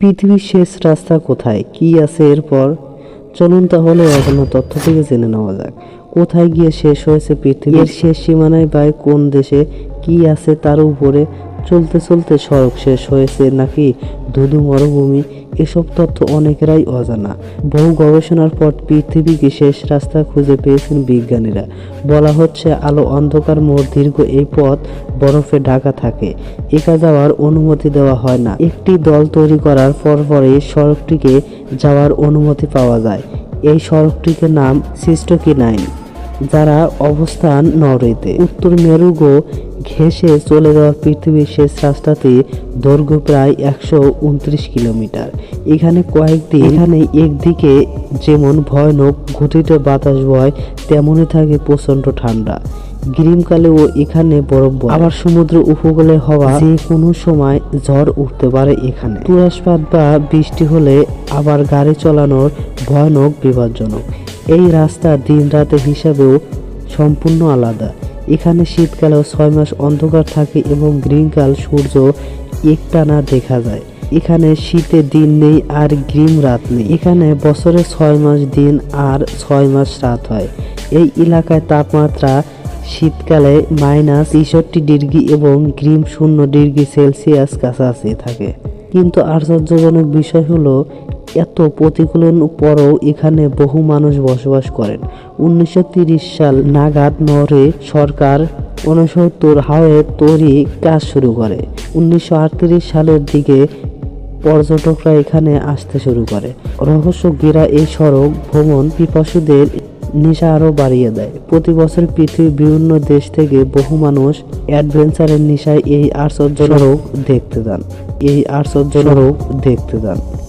পৃথিবীর শেষ রাস্তা কোথায়? কি আছে এরপর? চলুন তাহলে এখনও তথ্য থেকে জেনে নেওয়া যাক। কোথায় গিয়ে শেষ হয়েছে পৃথিবীর শেষ সীমানায় বা কোন দেশে কি আছে তার উপরে চলতে চলতে সড়ক শেষ হয়েছে নাকি ধুধু মরুভূমি? এসব তথ্য অনেকেরাই অজানা। বহু গবেষণার পর পৃথিবীকে শেষ রাস্তা খুঁজে পেয়েছেন বিজ্ঞানীরা। বলা হচ্ছে, আলো অন্ধকার মোড় দীর্ঘ এই পথ বরফে ঢাকা থাকে। একা যাওয়ার অনুমতি দেওয়া হয় না। একটি দল তৈরি করার পরপরই সড়কটিকে যাওয়ার অনুমতি পাওয়া যায়। এই সড়কটিকে নাম সিস্টোকি নাইন যারা অবস্থান নরওয়েতে উত্তর মেরুগো ঘেঁষে চলে যাওয়া পৃথিবীর শেষ রাস্তাটি দৈর্ঘ্য প্রায় একশো উনত্রিশ কিলোমিটার। এখানে কয়েকদিন এখানে একদিকে যেমন ভয়ানক ঘটিত বাতাস বয় তেমনই থাকে প্রচণ্ড ঠান্ডা। গ্রীষ্মকালেও এখানে বরফ আবার সমুদ্র উপকূলে হওয়া যে কোনো সময় ঝড় উঠতে পারে এখানে। তুষারপাত বা বৃষ্টি হলে আবার গাড়ি চালানোর ভয়ানক বিপজ্জনক। এই রাস্তা দিন রাতের হিসাবেও সম্পূর্ণ আলাদা। এখানে শীতকালেও ছয় মাস অন্ধকার থাকে এবং গ্রীনকাল সূর্য একটানা দেখা যায়। এখানে শীতে দিন নেই আর গ্রীম রাত নেই। এখানে বছরে ছয় মাস দিন আর ছয় মাস রাত হয়। এই এলাকায় তাপমাত্রা শীতকালে মাইনাস তেষট্টি ডিগ্রি এবং গ্রীম শূন্য ডিগ্রি সেলসিয়াস কাছাকাছি থাকে। কিন্তু আশ্চর্যজনক বিষয় হলো, এত প্রতিকূলন পরও এখানে বহু মানুষ বসবাস করেন। উনিশশো সাল নাগাদ নরে সরকার উনসত্তর হাওয়ে তৈরি কাজ শুরু করে। উনিশশো আটত্রিশ সালের দিকে পর্যটকরা এখানে আসতে শুরু করে। রহস্য ঘেরা এই সড়ক ভ্রমণ পিপাসুদের নেশা আরও বাড়িয়ে দেয়। প্রতি বছর পৃথিবীর বিভিন্ন দেশ থেকে বহু মানুষ অ্যাডভেঞ্চারের নেশায় এই আশ্চর্য রোগ দেখতে যান। এই আশ্চর্য রোগ দেখতে যান।